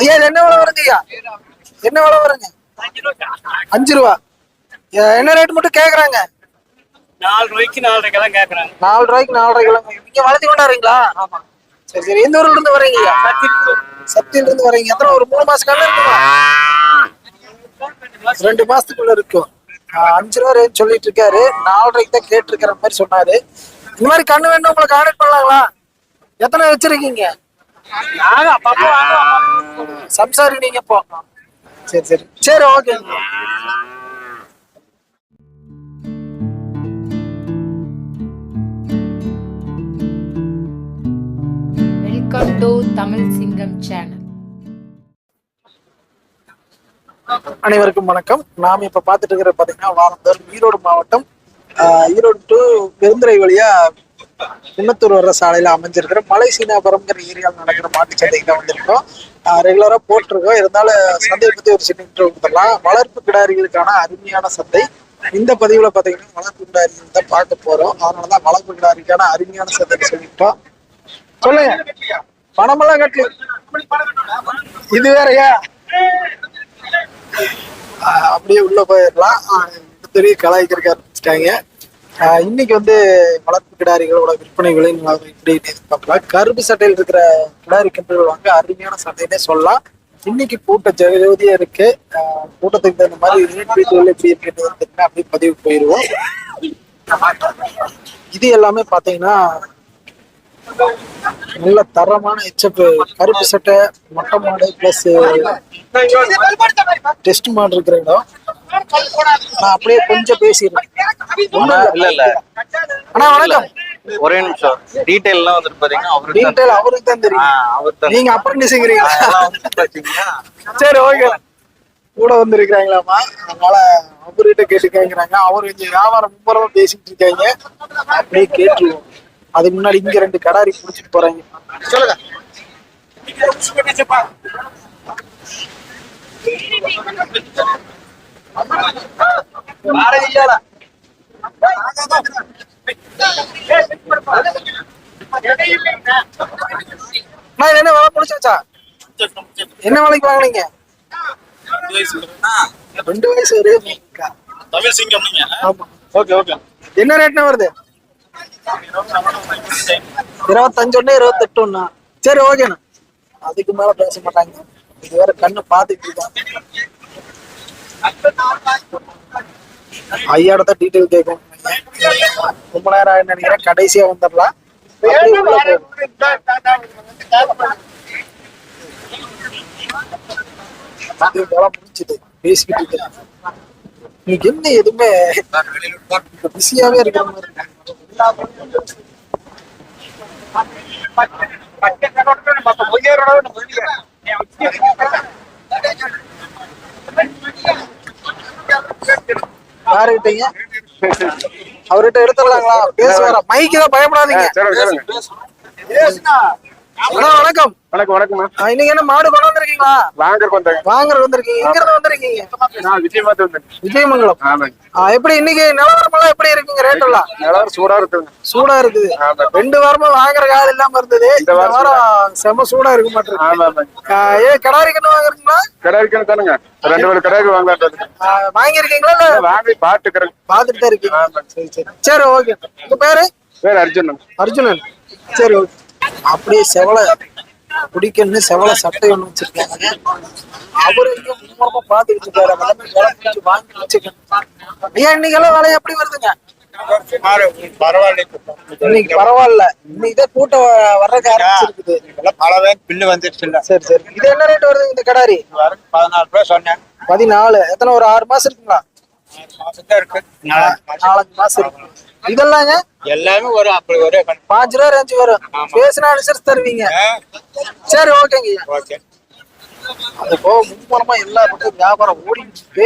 ஐயா இது என்ன விலை வருங்க ஐயா? என்ன விலை வருங்க அஞ்சு ரூபா. என்ன ரேட் மட்டும் கேக்குறாங்க? நாலு ரூபாய்க்கு நாலரைக்கு தான் கேக்குறாங்க. நாலு ரூபாய்க்கு நாலரை கிலோ நீங்க வளர்த்தி கொண்டாடுறீங்களா? சரி சரி. எந்த ஊர்ல இருந்து வரீங்க சத்தியில இருந்து வரீங்க எத்தனை ஒரு மூணு மாசம் இருக்குமா? ரெண்டு மாசத்துக்குள்ள இருக்கும். அஞ்சு ரூபா ரேட் சொல்லிட்டு இருக்காரு. நாலரைக்கு தான் கேட்டிருக்கிற மாதிரி சொன்னாரு. இந்த மாதிரி கண்ணு வேணும் உங்களை கான்டாக்ட் பண்ணலாங்களா? எத்தனை வச்சிருக்கீங்க. சம்சாரி நீங்க இப்போ சரி சரி. சரி ஓகே வெல்கம் டு தமிழ் சிங்கம் சேனல் அனைவருக்கும் வணக்கம். நாம் இப்ப பார்த்துட்டு இருக்கிற பாத்தீங்கன்னா வாரந்தோறும் ஈரோடு மாவட்டம் ஈரோடு டு பெருந்துறை வழியா குன்னத்தூர் வர்ற சாலையில அமைஞ்சிருக்கிற மலை சீனாபுரம்ங்கிற ஏரியாவில் நடக்கிற மாட்டு சந்தைக்கு தான் வந்திருக்கோம் ரெகுலரா போட்டிருக்கோம். இருந்தாலும் சந்தையை பத்தி ஒரு சின்ன இன்ட்ரோ கொடுத்துடலாம். வளர்ப்பு கிடாரிகளுக்கான அருமையான சந்தை. இந்த பதிவுல பாத்தீங்கன்னா வளர்ப்பு கிடாரிகள் தான் பார்க்க போறோம். அதனாலதான் வளர்ப்பு கிடாரிக்கான அருமையான சந்தைன்னு சொல்லிட்டோம். சொல்லுங்க. பணமெல்லாம் கட்டல. இது வேறையா? அப்படியே உள்ள போயிடலாம். பெரிய கலாய்க்கிருக்காரு ஆரம்பிச்சிட்டாங்க இன்னைக்கு வந்து வளர்ப்பு கிடாரிகளோட விற்பனைகளை நம்ம இப்படி பார்க்கலாம். கருப்பு சட்டையில் இருக்கிற கிடாரி கன்றுகள் வாங்க அருமையான சட்டைன்னே சொல்லலாம். இன்னைக்கு கூட்ட ஜெகஜோதியா இருக்கு. கூட்டத்துக்கு தகுந்த மாதிரி ரேட் வீட்டுகள் எப்படி இருக்குன்னு வந்துருக்கா அப்படியே பதிவு போயிடுவோம். இது எல்லாமே பாத்தீங்கன்னா நல்ல தரமான எச்சப்பு. கருப்பு சட்டை மொட்டை மாடு பிளஸ் டெஸ்ட் மாடு இருக்கிற இடம். நான் அப்படியே கொஞ்சம் பேசிடுறேன். இல்ல இல்ல. அண்ணா வணக்கம். ஒரே நிமிஷம். டீடைல்லாம் வந்துட்டு பாத்தீங்கன்னா அவருக்கு தான் டீட்டெயில் அவருக்கு தான் தெரியும். அவர் தான் நீங்க அப்ரண்டிஸுங்கிறீங்களா சரி ஓகே. கூட வந்திருக்கிறாங்களாமா அதனால அவர்கிட்ட கேட்டு கேட்கிறாங்க அவர் கொஞ்சம் வியாபாரம் மும்பரமா பேசிட்டு இருக்காங்க. அப்படியே கேட்டுருவோம். அதுக்கு முன்னாடி இங்க ரெண்டு கடாரி புடிச்சிட்டு போறாங்க. சொல்லுங்க. என்ன விலை முடிச்சாச்சா என்ன வேலைக்கு வாங்கினீங்க? ரெண்டு வயசு வரையும் தமிழ் சிங்கம் ஓகே ஓகே என்ன ரேட்னா வருது? இருபத்தஞ்சு ஒண்ணு இருபத்தெட்டு ஒண்ணா சரி ஓகேண்ணா. அதுக்கு மேல பேச மாட்டாங்க. இது வேற கண்ணு பாத்துட்டு இருக்காங்க. ஐயாட தான் டீட்டெயில் கேட்கும் ரொம்ப நேரம் ஆகும்னு நினைக்கிறேன். கடைசியா வந்துடலாம். அப்படியே பேசிக்கிட்டு இருக்கேன். இன்னைக்கு என்ன எதுவுமே பிஸியாவே இருக்கிற மாதிரி இருக்கு. யாருக்கிட்டீங்க அவர்கிட்ட எடுத்துடலாங்களா பேசுவாரா? மைக்கு தான் பயப்படாதீங்க. அண்ணா வணக்கம். வணக்கம் வணக்கம்மா. ஆ, இன்னைக்கு என்ன மாடு கொண்டு வந்திருக்கீங்களா? வாங்கறதுக்கு வந்தாங்க வாங்குறது வந்திருக்கீங்க. எங்க இருந்து வந்திருக்கீங்க நான் விஜயமாத்து வந்தேன். விஜயமங்கலம். எப்படி இன்னைக்கு நிலவரம் எல்லாம் எப்படி இருக்குங்க ரேட் எல்லாம்? நிலவரம் சூடா இருக்குங்க. சூடா இருக்குது. ரெண்டு வாரமா வாங்குற காலம் இல்லாம இருந்தது. இந்த வாரம் செம சூடா இருக்க ஆமாங்க ஏ கடாரி கண்ணு வாங்குறீங்களா? கடை இருக்கணும் தானுங்க. ரெண்டு பேரும் கடைக்கு வாங்கலான்றது ஆ, வாங்கியிருக்கீங்களா இல்ல? வாங்கி பாத்துக்கிறேங்க பாத்துட்டு தான் இருக்கீங்க சரி சரி. சரி ஓகே. உங்க பேரு? வேற அர்ஜுன் அர்ஜுனன். சரி ஓகே. அப்படியே செவலை பிடிக்கணும்னு செவலை சட்டை ஒண்ணு வச்சிருக்காங்க. அவரு மும்மரமா பாத்துக்கிட்டு இருக்காரு. அதெல்லாம் விலை பிடிச்சு வாங்கி வச்சுக்கணும். ஐயா இன்னைக்கு எல்லாம் விலை எப்படி வருதுங்க? இன்னைக்கு பரவாயில்ல. இன்னைக்கு தான் கூட்டம் வர்றதுக்கு ஆரம்பிச்சிருக்குது. பலவே பில்லு வந்துருச்சு சரி சரி. இது என்ன ரேட் வருது இந்த கடாரி? பதினாலு. ரூபாய் சொன்னேன் பதினாலு எத்தனை ஒரு ஆறு மாசம் இருக்குங்களா? மாசம் தான் இருக்கு. நாலஞ்சு மாசம் இருக்கு. இதெல்லாங்க? எல்லாமே ஒரு அப்படி ஒரே கணக்கு பாஞ்சு ரூபா ரேஞ்சு வரும். பேசினா அனுசரிச்சு தருவீங்க. சரி ஓகேங்க. ஓகே. அது போக மும்மரமா எல்லா பக்கம் வியாபாரம் ஓடிட்டு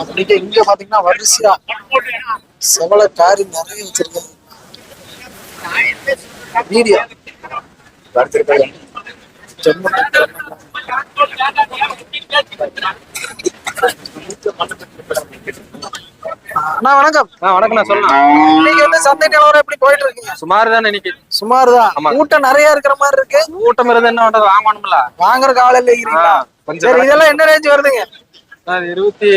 அப்படின்ட்டு இங்க பாத்தீங்கன்னா வரிசையா செவல காரி நிறைய வச்சிருக்காங்க. மீடியா அண்ணா வணக்கம். வணக்கம் நான் சொல்லலாம் இன்னைக்கு வந்து சந்தை நிலவரம் எப்படி போயிட்டு இருக்கீங்க சுமார் தானே இன்னைக்கு? சுமார் தான். கூட்டம் நிறைய இருக்கிற மாதிரி இருக்கு. கூட்டம் இருந்து என்ன பண்றது வாங்கணும்ல. வாங்குற ஆ, கொஞ்சம் சரி இதெல்லாம் என்ன ரேஞ்ச் வருதுங்க? இருபத்தி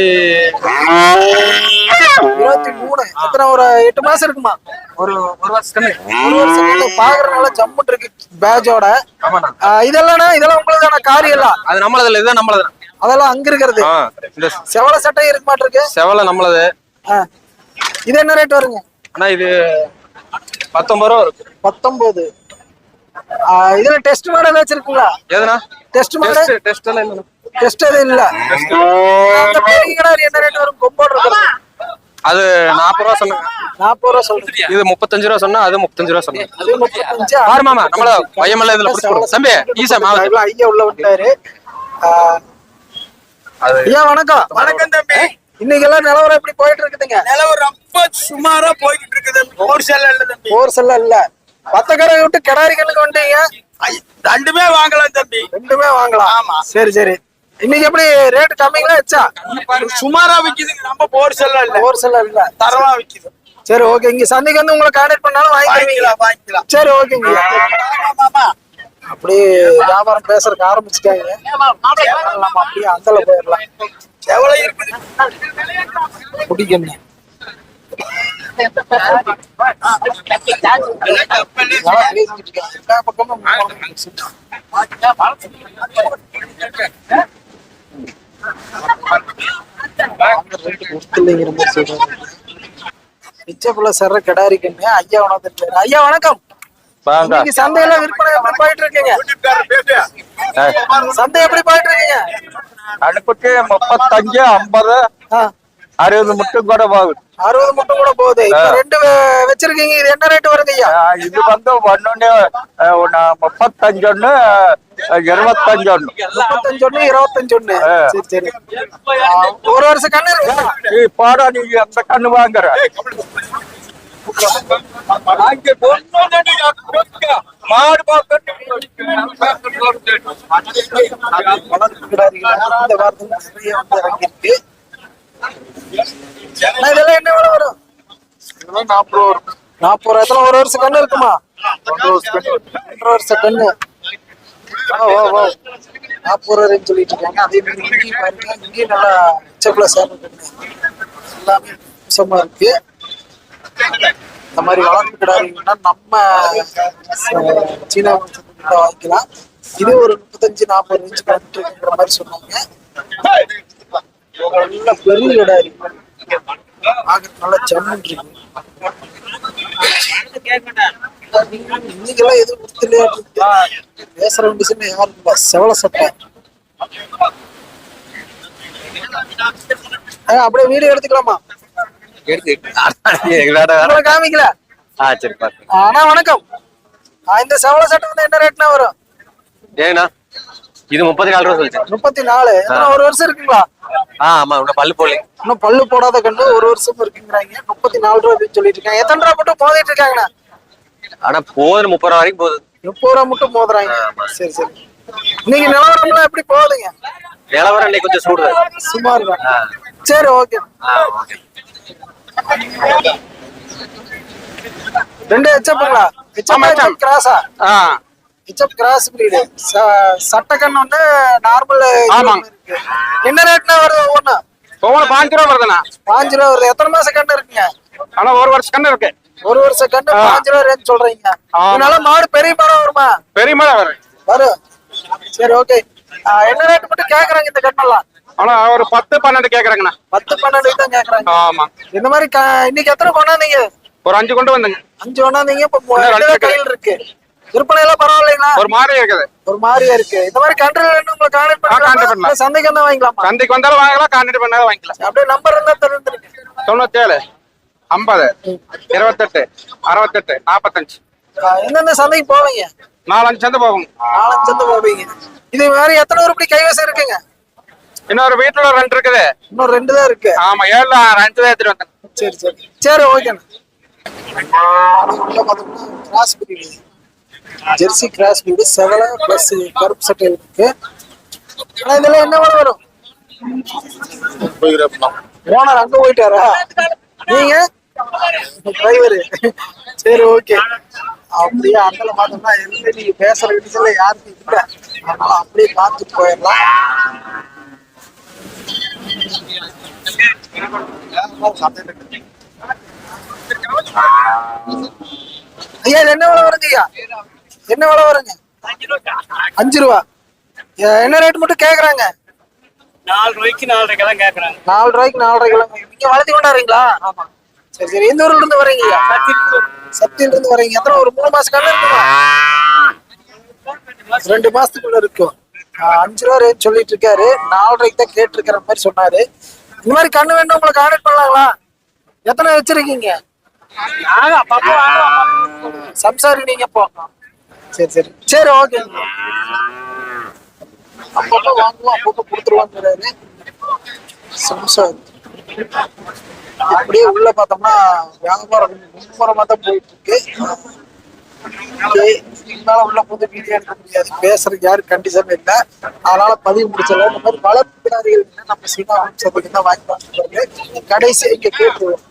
இருபத்தி மூணு. எத்தனை ஒரு எட்டு மாசம் இருக்குமா? ஒரு ஒரு வருஷத்துக்கு ஒரு வருஷம் பாக்குறதுனால ஜம்முன் இருக்கு பேஜோட இதெல்லாம் இதெல்லாம் உங்களுக்கான காரியம் எல்லாம். அது நம்மளது இதுதான் நம்மளது. அதெல்லாம் அங்க இருக்கிறது. இந்த செவல சட்டை இருக்க மாட்டிருக்கு. செவலை நம்மளது. இது என்ன ரேட் வருங்க? ஆனா இது பத்தொன்பது ரூபா இருக்கு பத்தொன்பது. இதுல டெஸ்ட் மாடல் வச்சிருக்கீங்களா? எதுனா டெஸ்ட் மாடல் டெஸ்ட் டெஸ்ட் எல்லாம் டெஸ்ட் எதுவும் இல்ல. அந்த பெரிய கிடாரி என்ன ரேட் வரும்? கொம்போடு இருக்கிறது அது நாற்பது ரூபா சொன்னாங்க. நாற்பது ரூபா சொல்றீங்க இது முப்பத்தஞ்சு ரூபா சொன்னா அது முப்பத்தஞ்சு ரூபா சொன்னாங்க. அது முப்பத்தஞ்சு? பாரு மாமா நம்மள பையமெல்லாம் இதுல புடிச்சு. தம்பி ஈசா மாவட்டம் ஐயா உள்ள விட்டாரு ஐயா வணக்கம். வணக்கம் தம்பி. இன்னைக்கு எல்லாம் நிலவரம் எப்படி போயிட்டு இருக்குதுங்க நிலவரம் ரொம்ப சுமாரா போய்கிட்டு இருக்குது ஒரு செல்ல இல்ல தம்பி. போர்ஸ் எல்லாம் இல்ல. பத்த கடை விட்டு கிடாரி கண்ணுக்கு வந்துட்டீங்க ரெண்டுமே வாங்கலாம் தம்பி. ரெண்டுமே வாங்கலாம். ஆமா. சரி சரி. இன்னைக்கு எப்படி ரேட் கம்மிங்களா வச்சா சுமாரா விக்குதுங்க. நம்ம போர் செல்ல இல்ல. போர்ஸ் எல்லாம் இல்ல. தரமா விக்குது. சரி ஓகே இங்க சந்தைக்கு வந்து உங்களை கான்டாக்ட் பண்ணாலும் வாங்கிக்கலாம் வாங்கிக்கலாம். சரி ஓகேங்க. அப்படியே வியாபாரம் பேசுறதுக்கு ஆரம்பிச்சுட்டாங்க. நம்ம அப்படியே அந்தல போயிடலாம். குடிக்கணும் எல்லா பக்கமும் சர்ற கிடாரி கண்ணு ஐயா வணக்கம் ஐயா வணக்கம். வாங்க விற்பனை எப்படி போயிட்டு எப்படி போயிட்டு இருக்கீங்க அடுப்புக்கு முப்பத்தஞ்சு ஐம்பது அறுபது முட்டும் கூட போகுது. அறுபது முட்டும் கூட போகுது. ரெண்டு வச்சிருக்கீங்க. இது என்ன ரேட் வருது இது வந்து ஒன்னொன்னு முப்பத்தஞ்சு ஒண்ணு இருபத்தஞ்சு ஒண்ணு முப்பத்தஞ்சு ஒண்ணு இருபத்தஞ்சு ஒண்ணு சரி ஒரு வருஷம் கண்ணு நீ பாடா நீங்க அந்த கண்ணு வாங்குற. இந்த வாரத்துல நிறைய வந்து இறங்கியிருக்கு அண்ணா, இதெல்லாம் என்ன விலை வரும் நாற்பது ரூபா நாற்பது ரூபா எத்தனை ஒரு வருஷம் கண்ணு இருக்குமா ஒன்றரை வருஷம் கண்ணு ஓ ஓ ஓ நாற்பது ரூபா சொல்லிட்டு இருக்காங்க அதே மாதிரி இங்கேயும் பாருங்க இங்கேயும் நல்லா செப்பில் சேர்ந்த எல்லாமே சும்மா இருக்கு இந்த மாதிரி வளர்ந்துக்கிடாதீங்கன்னா நம்ம ச- சீனா வாங்கிக்கலாம். இது ஒரு முப்பத்தஞ்சு நாற்பது ரேஞ்சு கரெக்ட் மாதிரி சொன்னாங்க. நல்ல பெரிய இடம் இருக்கு பார்க்கறதுக்கு நல்லா ஜம்முன் இருக்கு. இன்னைக்கெல்லாம் எதுவும் கொடுத்துலையா பேசுற விஷயமே யாரும் இல்ல. செவல சட்டை. அப்படியே வீடியோ எடுத்துக்கலாமா? காமிக்கல. ஆ சரி பாத்து. ஆனா வணக்கம். இந்த செவல சட்டை வந்து என்ன ரேட்னா வரும்? ஏண்ணா இது முப்பத்தி நாலு ரூபா சொல்லிச்சு முப்பத்தி நாலு ஒரு வருஷம் இருக்குங்களா? ஆ ஆமா உள்ள பல்லு போலி இன்னும் பல்லு போடாத கண்டு ஒரு வருஷம் இருக்குங்கிறாங்க. முப்பத்தி நாலு ரூபா அப்படின்னு சொல்லிட்டு இருக்காங்க. எத்தனை ரூபா மட்டும் மோதிட்டு இருக்காங்கண்ணா? ஆனா போகுது முப்பது ரூபா வரைக்கும் போகுது முப்பது ரூபா மட்டும் மோதுறாங்க சரி சரி. இன்னைக்கு நிலவரம்லாம் எப்படி போகுதுங்க? நிலவரம் இன்னைக்கு கொஞ்சம் சூடுது. சுமார் சரி ஓகே. ஆ ஓகே. ரெண்டு ஹெச்அப்புங்களா ஹெச்அப் கிராஸா ஆ? ஹெச்அப் கிராஸ் பிரீடு சட்டக்கண்ணு ஒண்ணு நார்மல் ஆமாங்க. என்ன ரேட்னா வருது ஒவ்வொன்னு ஒவ்வொரு பாஞ்சு ரூபா வருதுண்ணா. பாஞ்சு ரூபா வருது. எத்தனை மாசம் கண்ணு இருக்குங்க? ஆனா ஒரு வருஷம் கண்ணு இருக்கு. ஒரு வருஷம் கண்ணு பாஞ்சு ரூபா ரேஞ்ச் சொல்றீங்க. ஆமா. இதனால மாடு பெரிய மாடம் வருமா? பெரிய மழை வரும். வரும். சரி ஓகே என்ன ரேட் மட்டும் கேக்குறாங்க இந்த கண்ணெல்லாம்? ஆனா ஒரு பத்து பன்னெண்டு கேக்குறாங்கண்ணா. பத்து பன்னெண்டு தான் கேக்குறாங்க. ஆமா. இந்த மாதிரி இன்னைக்கு எத்தனை கொண்டாந்தீங்க ஒரு அஞ்சு கொண்டு வந்தேங்க. அஞ்சு கொண்டாந்தீங்க இப்ப கையில் இருக்கு. விற்பனை எல்லாம் பரவாயில்லைங்களா? ஒரு மாதிரி இருக்குது. ஒரு மாதிரியா இருக்கு. இந்த மாதிரி கண்ட்ரி உங்களை கான்டாக்ட் பண்ணலாம். சந்தைக்கு வந்தா வாங்கிக்கலாமா? சந்தைக்கு வந்தாலும் வாங்கலாம் கான்டாக்ட் பண்ணாலும் வாங்கிக்கலாம். அப்படியே நம்பர் இருந்தா தெரிஞ்சிருக்கு. தொண்ணூத்தேழு ஐம்பது இருபத்தெட்டு அறுபத்தெட்டு நாற்பத்தஞ்சு எந்தெந்த சந்தைக்கு போவீங்க? நாலஞ்சு சந்தை போகும். நாலஞ்சு சந்தை போவீங்க. இது மாதிரி எத்தனை உருப்படி கைவசம் இருக்குங்க? இன்னொரு வீட்டுல ரெண்டு இருக்குது. இன்னும் ரெண்டு தான் இருக்கு. ஆமா ஏழு ரெண்டு தான் எடுத்துட்டு வந்தேன். சரி சரி. சரி ஓகேண்ணா cross breed jersey cross breed செவல plus கருப்பு சட்டை இருக்கு. ஆனா இதெல்லாம் என்ன வரும்? ஓனர் அங்க போயிட்டாரா? நீங்க? டிரைவரு சரி ஓகே அப்படியே அந்தல பார்த்தோம்னா எல்லாம் நீங்க பேசுற விஷயத்துல யாருக்கும் இல்ல. அதனால அப்படியே பார்த்துட்டு போயிடலாம். ஐயா என்ன விலை வருங்க ஐயா? என்ன விலை வருங்க? அஞ்சு ரூபா. என்ன ரேட் மட்டும் கேக்குறாங்க? நாலு ரூபாய்க்கு நாலரைக்கு தான் கேக்குறாங்க. நாலு ரூபாய்க்கு நாலரை கிலோ நீங்க வளர்த்தி கொண்டாடுறீங்களா? ஆமா. சரி சரி. எந்த ஊர்ல இருந்து வரீங்க சத்தியில இருந்து வரீங்க எத்தனை ஒரு மூணு மாசம் கண்ணு இருக்குமா? ரெண்டு மாசத்துக்குள்ள இருக்கும். அஞ்சு ரூபா ரேட் சொல்லிட்டு இருக்காரு நாலரைக்கு தான் கேட்டிருக்கிற மாதிரி சொன்னாரு. இந்த மாதிரி கண்ணு வேணும் உங்களுக்கு கான்டாக்ட் பண்ணலாங்களா? எத்தனை வச்சிருக்கீங்க? சம்சாரி நீங்க இப்போ சரி சரி. சரி ஓகே அப்பப்போ வாங்குவோம் அப்பப்போ கொடுத்துருவாங்கிறாரு சம்சாரி. அப்படியே உள்ள பார்த்தோம்னா வியாபாரம் மும்முரமா தான் போயிட்டு இருக்கு. உள்ள புது வீடியோ முடியாது. பேசுறதுக்கு யாரும் கண்டிஷன் இல்லை. அதனால பதிவு முடிச்சல இந்த மாதிரி வளர்ப்பினார்கள் நம்ம சீனா வம்சத்துக்கு தான் வாங்கி பார்த்துருக்காங்க கடைசி இங்க கேட்டுருவோம்.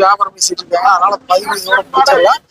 வியாபாரம் பேசிட்டு இருக்காங்க. அதனால பதிவு இதோட முடிச்சிடலாம்.